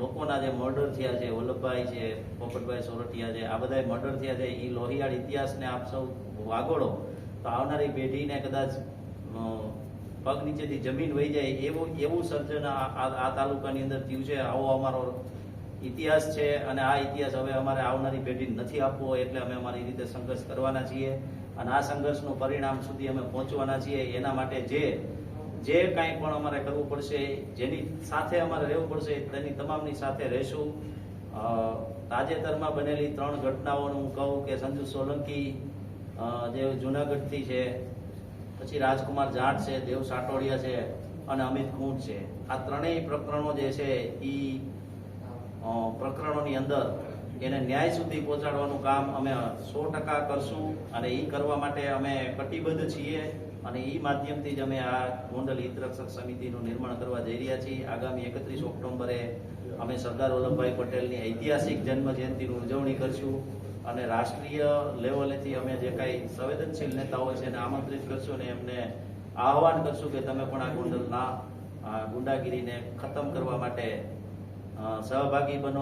લોકોના જે મર્ડર થયા છે, વલ્લભભાઈ છે, પોપટભાઈ સોરઠિયા છે, આ બધા મર્ડર થયા છે. એ લોહિયાળ ઇતિહાસને આપ સૌ વાગોળો, તો આવનારી પેઢીને કદાચ પગ નીચેથી જમીન વહી જાય એવું એવું સર્જન આ તાલુકાની અંદર થયું છે. આવો અમારો ઇતિહાસ છે અને આ ઇતિહાસ હવે અમારે આવનારી પેઢી નથી આપવો એટલે અમે અમારી રીતે સંઘર્ષ કરવાના છીએ. અને આ સંઘર્ષનું પરિણામ સુધી અમે પહોંચવાના છીએ. એના માટે જે જે કાંઈ પણ અમારે કરવું પડશે, જેની સાથે અમારે રહેવું પડશે, તેની તમામની સાથે રહેશું. તાજેતરમાં બનેલી ત્રણ ઘટનાઓનું હું કહું કે સંજુ સોલંકી જે જુનાગઢથી છે, પછી રાજકુમાર જાટ છે, દેવ સાટોડિયા છે, અને અમિત કુંટ છે. આ ત્રણેય પ્રકરણો જે છે એ પ્રકરણોની અંદર એને ન્યાય સુધી પહોંચાડવાનું કામ અમે સો ટકા કરશું અને એ કરવા માટે અમે કટિબદ્ધ છીએ અને એ માધ્યમથી જ અમે આ ગોંડલ હિતરક્ષક સમિતિનું નિર્માણ કરવા જઈ રહ્યા છીએ. આગામી એકત્રીસ ઓક્ટોબરે અમે સરદાર વલ્લભભાઈ પટેલની ઐતિહાસિક જન્મ જયંતિની ઉજવણી કરશું અને રાષ્ટ્રીય લેવલેથી અમે જે કાંઈ સંવેદનશીલ નેતાઓ છે એને આમંત્રિત કરશું અને એમને આહવાન કરશું કે તમે પણ આ ગોંડલના ગુંડાગીરીને ખતમ કરવા માટે સહભાગી બનો.